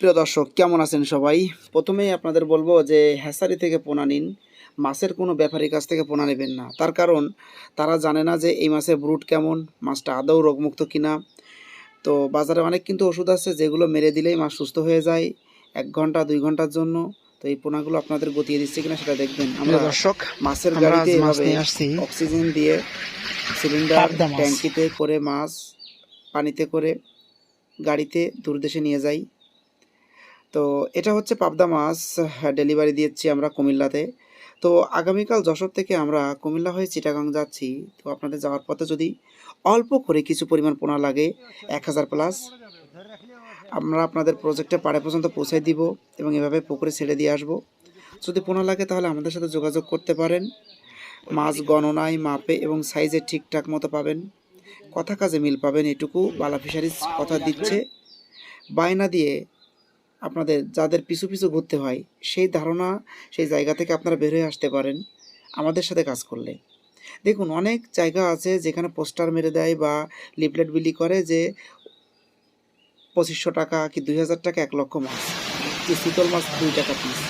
প্রিয় দর্শক কেমন আছেন সবাই? প্রথমেই আপনাদের বলব যে হ্যাসারি থেকে পোনা নিন। মাছের কোনো ব্যাপারীর কাছ থেকে পোনা নেবেন না। তার কারণ তারা জানে না যে এই মাছের ব্রুট কেমন মাছটা আদৌ রোগমুক্ত কিনা। তো বাজারে অনেক কিন্তু ওষুধ আছে যেগুলো মেরে দিলেই মাছ সুস্থ হয়ে যায় এক ঘণ্টা দুই ঘণ্টার জন্য। তো এই পোনাগুলো আপনাদের গতিয়ে দিচ্ছে কিনা সেটা দেখবেন। আমরা দর্শক মাছের গাড়িতে এভাবে অক্সিজেন দিয়ে সিলিন্ডার ট্যাঙ্কিতে করে মাছ পানিতে করে গাড়িতে দূর দেশে নিয়ে যাই। তো এটা হচ্ছে পাবদা মাছ ডেলিভারি দিয়েছি আমরা কুমিল্লাতে। তো আগামীকাল যশোর থেকে আমরা কুমিল্লা হয়ে চিটাগাং যাচ্ছি। তো আপনাদের যাওয়ার পথে যদি অল্প করে কিছু পরিমাণ পোনা লাগে, এক হাজার প্লাস আমরা আপনাদের প্রজেক্টে পাড়ে পর্যন্ত পৌঁছে দিব এবং এভাবে পুকুরে ছেড়ে দিয়ে আসব। যদি পোনা লাগে তাহলে আমাদের সাথে যোগাযোগ করতে পারেন। মাছ গণনায়, মাপে এবং সাইজে ঠিকঠাক মতো পাবেন। কথা কাজে মিল পাবেন, এটুকু বালা ফিশারিজ কথা দিচ্ছে। বায়না দিয়ে আপনাদের যাদের পিছু পিছু ঘুরতে হয় সেই ধারণা সেই জায়গা থেকে আপনারা বের হয়ে আসতে পারেন আমাদের সাথে কাজ করলে। দেখুন অনেক জায়গা আছে যেখানে পোস্টার মেরে দেয় বা লিফলেট বিলি করে যে পঁচিশশো টাকা কি দুই হাজার টাকা এক লক্ষ মাছ কি শীতল মাছ দুই টাকা পিস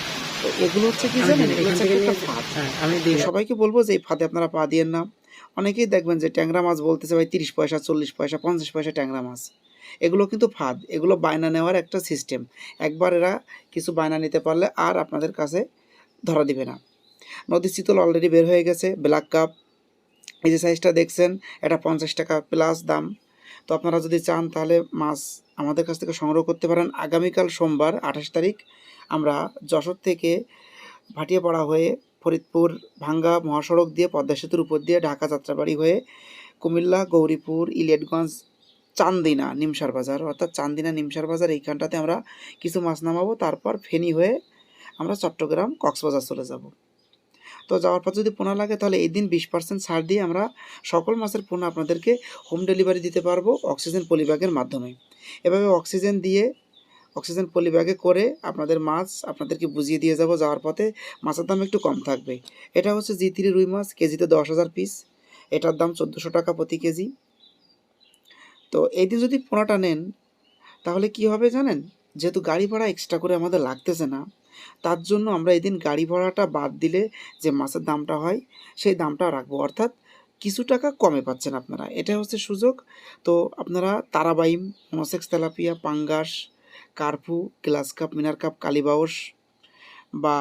তো এগুলো হচ্ছে কি জানেন? এগুলো হচ্ছে একটা ফাঁদ। হ্যাঁ, আমি সবাইকে বলব যে এই ফাঁদে আপনারা পা দিয়েন না। অনেকেই দেখবেন যে ট্যাংরা মাছ বলতেছে ভাই তিরিশ পয়সা চল্লিশ পয়সা পঞ্চাশ পয়সা ট্যাংরা মাছ। এগুলো কিন্তু ফাঁদ, এগুলো বায়না নেওয়ার একটা সিস্টেম। একবার এরা কিছু বায়না নিতে পারলে আর আপনাদের কাছে ধরা দিবে না। নদীর শীতল অলরেডি বের হয়ে গেছে ব্ল্যাক কাপ এই যে সাইজটা দেখছেন, এটা পঞ্চাশ টাকা প্লাস দাম। তো আপনারা যদি চান তাহলে মাছ আমাদের কাছ থেকে সংগ্রহ করতে পারেন। আগামীকাল সোমবার, আঠাশ তারিখ, আমরা যশোর থেকে ভাটিয়াপাড়া হয়ে ফরিদপুর, ভাঙ্গা মহাসড়ক দিয়ে পদ্মা সেতুর উপর দিয়ে ঢাকা যাত্রাবাড়ি হয়ে কুমিল্লা, গৌরীপুর, ইলিয়টগঞ্জ চান্দিনা, নিমসার বাজার। অর্থাৎ চান্দিনা, নিমসার বাজার, এইখানটাতে আমরা কিছু মাছ নামাবো। তারপর ফেনী হয়ে আমরা চট্টগ্রাম, কক্সবাজার চলে যাব। তো যাওয়ার পর যদি পোনা লাগে, তাহলে এই দিন বিশ পার্সেন্ট ছাড় দিয়ে আমরা সকল মাছের পোনা আপনাদেরকে হোম ডেলিভারি দিতে পারব অক্সিজেন পলিব্যাগের মাধ্যমে। এভাবে অক্সিজেন দিয়ে অক্সিজেন পলিব্যাগে করে আপনাদের মাছ আপনাদেরকে বুঝিয়ে দিয়ে যাব যাওয়ার পথে। মাছের দাম একটু কম থাকবে। এটা হচ্ছে জি রুই মাছ, কেজিতে দশ হাজার পিস এটার দাম চোদ্দোশো টাকা প্রতি কেজি। তো এই দিন যদি পোনাটা নেন, তাহলে কি হবে জানেন? যেহেতু গাড়ি ভাড়া এক্সট্রা করে আমাদের লাগতেছে না, তার জন্য আমরা এদিন গাড়ি ভাড়াটা বাদ দিলে যে মাছের দামটা হয়, সেই দামটা রাখব। অর্থাৎ কিছু টাকা কমে পাচ্ছেন আপনারা। এটা হচ্ছে সুযোগ। তো আপনারা তারাবাইম মনোসেক্স তেলাপিয়া, পাঙ্গাস, কার্পু, গ্লাস কাপ, মিনার কাপ কালিবাউস বা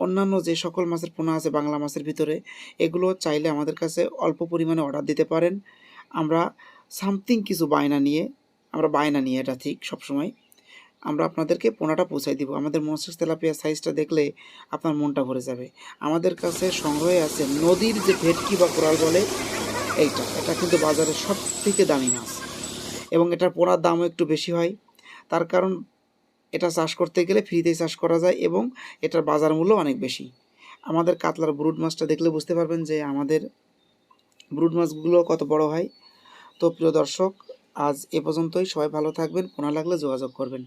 অন্যান্য যে সকল মাছের পোনা আছে বাংলা মাছের ভিতরে, এগুলো চাইলে আমাদের কাছে অল্প পরিমাণে অর্ডার দিতে পারেন। আমরা সামথিং কিছু বায়না নিয়ে, আমরা বায়না নিয়ে, এটা ঠিক সবসময়, আমরা আপনাদেরকে পোনাটা পৌঁছাই দিব। আমাদের মনসেক্স তেলাপিয়া সাইজটা দেখলে আপনার মনটা ভরে যাবে। আমাদের কাছে সংগ্রহে আছে নদীর যে ভেটকি বা কোরাল বলে, এইটা। এটা কিন্তু বাজারে সব থেকে দামি মাছ। এবং এটার পোনার দামও একটু বেশি হয়। তার কারণ, এটা চাষ করতে গেলে ফ্রিতেই চাষ করা যায় এবং এটার বাজার মূল্য অনেক বেশি। আমাদের কাতলার ব্রুড মাছটা দেখলে বুঝতে পারবেন যে আমাদের ব্রুড মাছগুলো কত বড় হয়? তো প্রিয় দর্শক, আজ এ পর্যন্তই। সবাই ভালো থাকবেন, পোনা লাগলে যোগাযোগ করবেন।